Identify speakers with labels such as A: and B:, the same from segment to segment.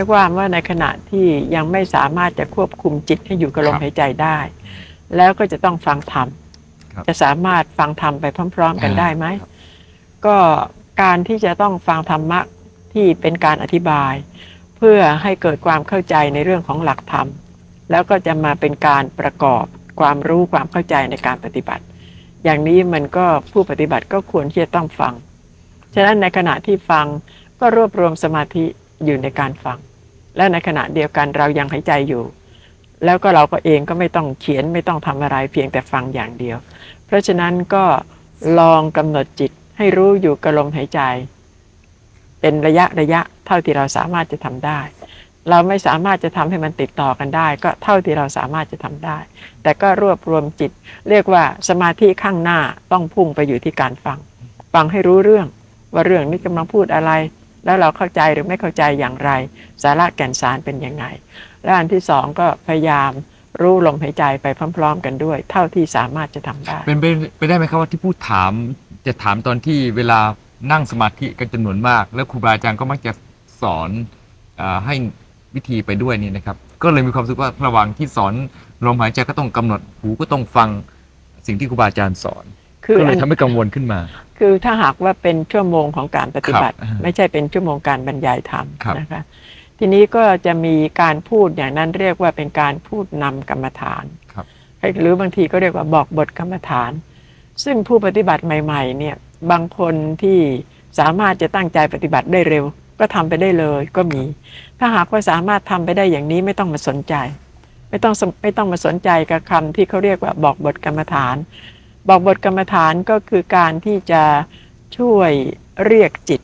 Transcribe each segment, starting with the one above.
A: ายความว่าในขณะที่ยังไม่สามารถจะควบคุมจิตให้อยู่กับลม
B: ครับ
A: หายใจได้ แล้วก็จะต้องฟังธรรม
B: ครับ
A: จะสามารถฟังธรรมไปพร้อม ๆ กัน
B: อ่า
A: ได้ไหม
B: ครับ
A: ก็การที่จะต้องฟังธรรมะที่เป็นการอธิบาย เพื่อให้เกิดความเข้าใจในเรื่องของหลักธรรม แล้วก็จะมาเป็นการประกอบความรู้ความเข้าใจในการปฏิบัติ อย่างนี้มันก็ผู้ปฏิบัติก็ควรที่จะต้องฟัง ฉะนั้นในขณะที่ฟังก็รวบรวมสมาธิอยู่ในการฟัง และในขณะเดียวกันเรายังหายใจอยู่ แล้วก็เราก็เองก็ไม่ต้องเขียนไม่ต้องทำอะไรเพียงแต่ฟังอย่างเดียว เพราะฉะนั้นก็ลองกำหนดจิตให้รู้อยู่กับลมหายใจ เป็นระยะระยะเท่าที่เราสามารถจะทำได้ เราไม่สามารถจะทำให้มันติดต่อกันได้ ก็เท่าที่เราสามารถจะทำได้ แต่ก็รวบรวมจิต เรียกว่าสมาธิข้างหน้าต้องพุ่งไปอยู่ที่การฟัง ฟังให้รู้เรื่องว่าเรื่องนี้กำลังพูดอะไร แล้วเราเข้าใจหรือไม่เข้าใจอย่างไร สาระแก่นสารเป็นยังไง และอันที่สองก็พยายามรู้ลมหายใจไปพร้อม ๆ กันด้วย เท่าที่สามารถจะทำได้
B: เป็นไปไปได้ไหมครับว่าที่พูดถามจะถามตอนที่เวลานั่งสมาธิกันจำนวนมาก แล้วครูบาอาจารย์ก็มักจะสอนอให้วิธีไปด้วยนี่นะครับ ก็เลยมีความรู้สึกว่าระหว่างที่สอนลมหายใจก็ต้องกำหนดหูก็ต้องฟังสิ่งที่ครูบาอาจารย์สอน
A: คือ
B: ก็เล
A: อั
B: ย
A: น
B: ทำให้กังวลขึ้นมา
A: คือถ้าหากว่าเป็นชั่วโมงของการปฏิบัติ
B: ครับอ่า
A: ไม่ใช่เป็นชั่วโมงการบรรยายธรรม
B: ครับ
A: นะคะ ทีนี้ก็จะมีการพูดอย่างนั้นเรียกว่าเป็นการพูดนำกรรมฐาน
B: ครับ
A: หรือบางทีก็เรียกว่าบอกบทกรรมฐาน ซึ่งผู้ปฏิบัติใหม่ๆ เนี่ยบางคนที่สามารถจะตั้งใจปฏิบัติได้เร็ว ก็ทำไปได้เลยก็มี ถ้าหากว่าสามารถทำไปได้อย่างนี้ไม่ต้องมาสนใจ ไม่ต้องสไม่ต้องมาสนใจกับคำที่เขาเรียกว่าบอกบทกรรมฐาน บอกบทกรรมฐานก็คือการที่จะช่วยเรียกจิต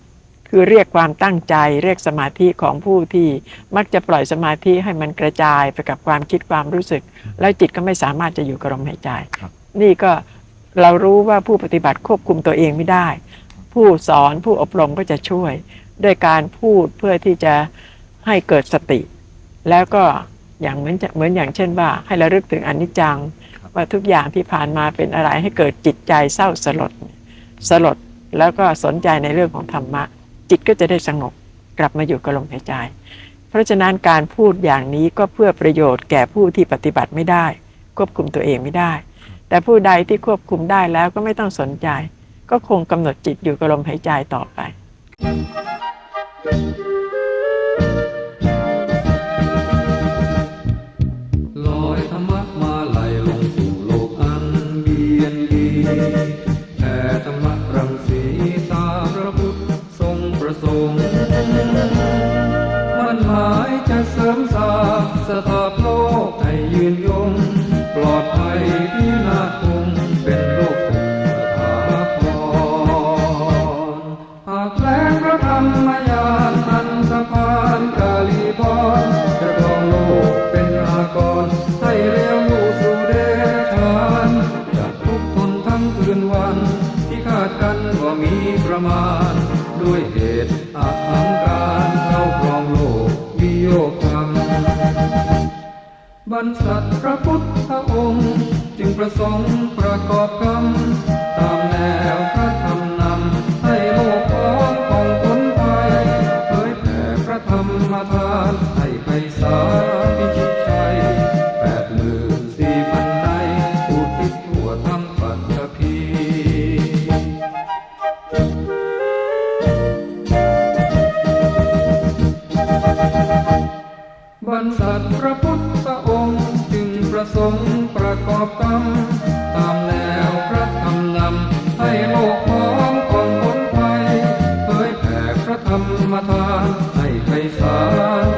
A: คือเรียกความตั้งใจ เรียกสมาธิของผู้ที่มักจะปล่อยสมาธิให้มันกระจายไปกับความคิดความรู้สึก แล้วจิตก็ไม่สามารถจะอยู่กับลมหายใจ
B: ครับ
A: นี่ก็เรารู้ว่าผู้ปฏิบัติควบคุมตัวเองไม่ได้ ผู้สอนผู้อบรมก็จะช่วย ด้วยการพูดเพื่อที่จะให้เกิดสติ แล้วก็อย่างเหมือนจะเหมือนอย่างเช่นว่า ให้ระลึกถึงอนิจจัง ว่าทุกอย่างที่ผ่านมาเป็นอะไรให้เกิดจิตใจเศร้าสลดสลดแล้วก็สนใจในเรื่องของธรรมะ จิตก็จะได้สงบกลับมาอยู่กับลมหายใจ เพราะฉะนั้นการพูดอย่างนี้ก็เพื่อประโยชน์แก่ผู้ที่ปฏิบัติไม่ได้ ควบคุมตัวเองไม่ได้ แต่ผู้ใดที่ควบคุมได้แล้วก็ไม่ต้องสนใจ ก็คงกำหนดจิตอยู่กับลมหายใจต่อไป
C: ล กให้ยืนยง ปลอดภัยที่นาคงเป็นโลกสุขสถาพรหากแลงพระธรรมยา บรรษัทพระพุทธองค์ จึงประสงค์ประกอบกรรม ประสงค์ประกอบกรรมตามแนวพระธรรมนำให้โลกพร้อมก่อนพ้นภัยเผยแผ่พระธรรมทานให้ไปสาร